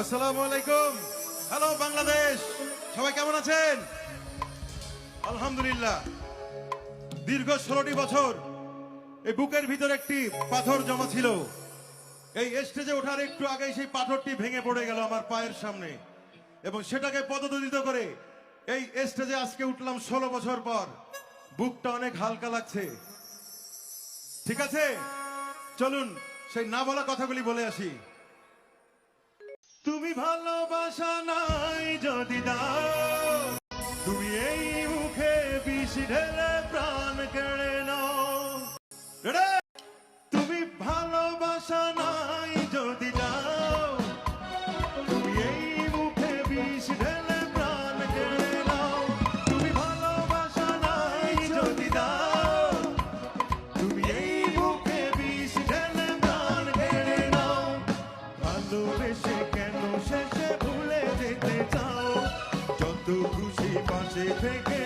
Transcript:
আসসালামু আলাইকুম। হ্যালো, বাংলাদেশ। সবাই কেমন আছেন? আলহামদুলিল্লাহ। দীর্ঘ ষোলোটি বছর এই বুকের ভিতর একটি পাথর জমা ছিল। এই স্টেজে ওঠার একটু আগে সেই পাথরটি ভেঙে পড়ে গেল আমার পায়ের সামনে। এবং সেটাকে পদদলিত করে এই স্টেজে আজকে উঠলাম ষোলো বছর পর। বুকটা অনেক হালকা লাগছে। ঠিক আছে? চলুন সেই না বলা কথাগুলি বলে আসি। তুমি ভালোবাসা নাই যদি তুমি এই মুখে বিষ ঢেলে প্রাণ কেড়ে নাও। তুমি ভালোবাসা কেন শেষে ভুলে যেতে চাও? যত খুশি পাশে থেকে